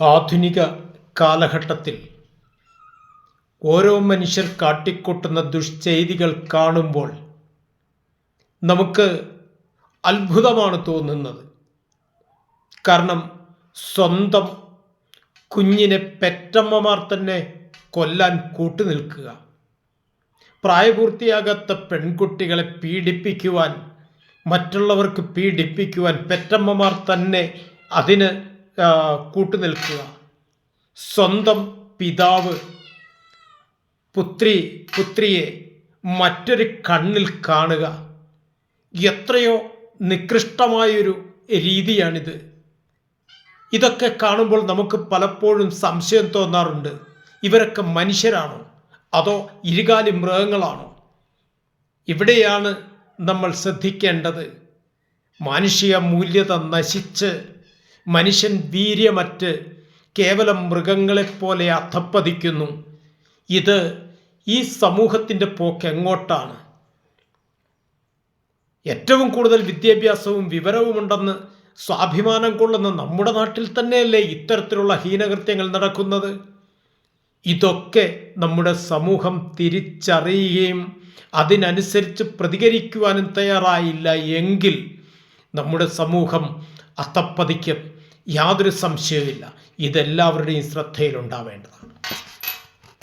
ആധുനിക കാലഘട്ടത്തിൽ ഓരോ മനുഷ്യർ കാട്ടിക്കൂട്ടുന്ന ദുഷ്ചെയ്തികൾ കാണുമ്പോൾ നമുക്ക് അത്ഭുതമാണ് തോന്നുന്നത്. കാരണം സ്വന്തം കുഞ്ഞിനെ പെറ്റമ്മമാർ തന്നെ കൊല്ലാൻ കൂട്ടുനിൽക്കുക പ്രായപൂർത്തിയാകാത്ത പെൺകുട്ടികളെ പീഡിപ്പിക്കുവാൻ മറ്റുള്ളവർക്ക് പീഡിപ്പിക്കുവാൻ പെറ്റമ്മമാർ തന്നെ അതിന് കൂട്ടുനിൽക്കുക സ്വന്തം പിതാവ് പുത്രി പുത്രിയെ മറ്റൊരു കണ്ണിൽ കാണുക. എത്രയോ നികൃഷ്ടമായൊരു രീതിയാണിത്. ഇതൊക്കെ കാണുമ്പോൾ നമുക്ക് പലപ്പോഴും സംശയം തോന്നാറുണ്ട്. ഇവരൊക്കെ മനുഷ്യരാണോ? അതോ ഇരുകാലി മൃഗങ്ങളാണോ? ഇവിടെയാണ് നമ്മൾ ശ്രദ്ധിക്കേണ്ടത്. മാനുഷിക മൂല്യത നശിച്ച് മനുഷ്യൻ വീര്യമറ്റ് കേവലം മൃഗങ്ങളെപ്പോലെ അധപ്പതിക്കുന്നു. ഇത് ഈ സമൂഹത്തിന്റെ പോക്ക് എങ്ങോട്ടാണ് ഏറ്റവും കൂടുതൽ വിദ്യാഭ്യാസവും വിവരവുമുണ്ടെന്ന് സ്വാഭിമാനം കൊള്ളുന്ന നമ്മുടെ നാട്ടിൽ തന്നെയല്ലേ ഇത്തരത്തിലുള്ള ഹീനകൃത്യങ്ങൾ നടക്കുന്നത്? ഇതൊക്കെ നമ്മുടെ സമൂഹം തിരിച്ചറിയുകയും അതിനനുസരിച്ച് പ്രതികരിക്കുവാനും തയ്യാറായില്ല എങ്കിൽ നമ്മുടെ സമൂഹം അത്തപ്പതിക്കും യാതൊരു സംശയവുമില്ല. ഇതെല്ലാവരുടെയും ശ്രദ്ധയിലുണ്ടാവേണ്ടതാണ്.